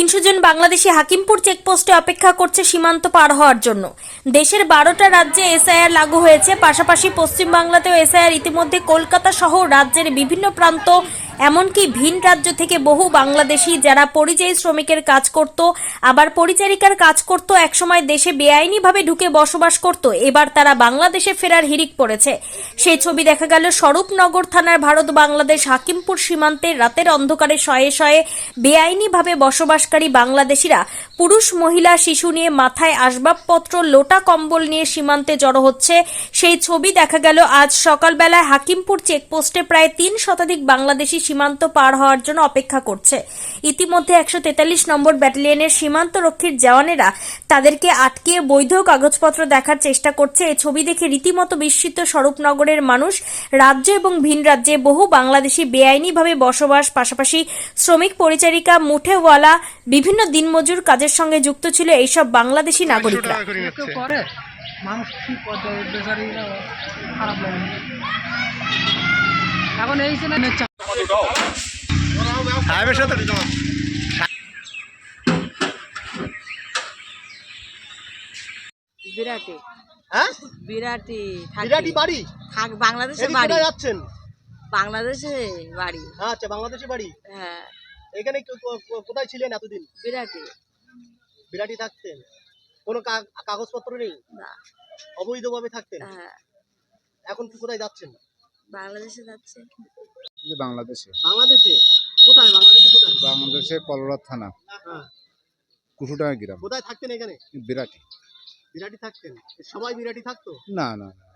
তিনশো জন বাংলাদেশি হাকিমপুর চেকপোস্টে অপেক্ষা করছে সীমান্ত পার হওয়ার জন্য। দেশের বারোটা রাজ্যে এসআইআর লাগু হয়েছে। পাশাপাশি পশ্চিমবাংলাতেও এসআইআর ইতিমধ্যে কলকাতা সহ রাজ্যের বিভিন্ন প্রান্ত এমনকি ভিন রাজ্য থেকে বহু বাংলাদেশি যারা পরিযায়ী শ্রমিকের কাজ করত, আবার পরিচারিকার কাজ করত, একসময় দেশে বেআইনিভাবে ঢুকে বসবাস করত, এবার তারা বাংলাদেশে ফেরার হিড়িক পড়েছে। সেই ছবি দেখা গেল স্বরূপনগর থানার ভারত বাংলাদেশ হাকিমপুর সীমান্তে রাতের অন্ধকারে শয়ে শয়ে বেআইনিভাবে বসবাসকারী বাংলাদেশিরা পুরুষ, মহিলা, শিশু নিয়ে মাথায় আসবাবপত্র, লোটা কম্বল নিয়ে সীমান্তে জড়ো হচ্ছে। সেই ছবি দেখা গেল আজ সকালবেলায় হাকিমপুর চেকপোস্টে প্রায় তিন শতাধিক বাংলাদেশি সীমান্ত পার হওয়ার জন্য অপেক্ষা করছে। ইতিমধ্যে একশো তেতাল্লিশ নম্বর ব্যাটালিয়নের সীমান্ত রক্ষীর জওয়ানেরা তাদেরকে আটকিয়ে বৈধ কাগজপত্র দেখার চেষ্টা করছে। এই ছবি দেখে রীতিমতো বিস্মিত স্বরূপনগরের মানুষ রাজ্য এবং ভিন রাজ্যে বহু বাংলাদেশি বেআইনিভাবে বসবাস পাশাপাশি শ্রমিক পরিচারিকা মুঠেওয়ালা বিভিন্ন দিনমজুর কাজের সঙ্গে যুক্ত ছিল এইসব বাংলাদেশি নাগরিকরা। মানুষ কি করবে বেচারিরা খারাপ লাগে। এখন এই সাহেবের সাথে বিরাটি। হ্যাঁ? বিরাটি বিরাটি বাড়ি? থাক বাংলাদেশে বাড়ি। কোথায় যাচ্ছেন? বাংলাদেশে বাড়ি। আচ্ছা বাংলাদেশে বাড়ি? হ্যাঁ। এখানে কোথায় ছিলেন এতদিন? বিরাটি। বিরাটি থাকতেন? কোনো কা- কাগজপত্র নেই? না। অবৈধভাবে থাকতেন? হ্যাঁ। এখন কি কোথায় যাচ্ছেন? বাংলাদেশে যাচ্ছে। যে বাংলাদেশে। বাংলাদেশে? কোথায়? বাংলাদেশে কোথায়? বাংলাদেশে কলরা থানা। হ্যাঁ। কুসুডাঙ্গা গ্রাম। কোথায় থাকতেন এখানে? বিরাটি। বিরাটি থাকতেন? সবাই বিরাটি থাকতো? না না না।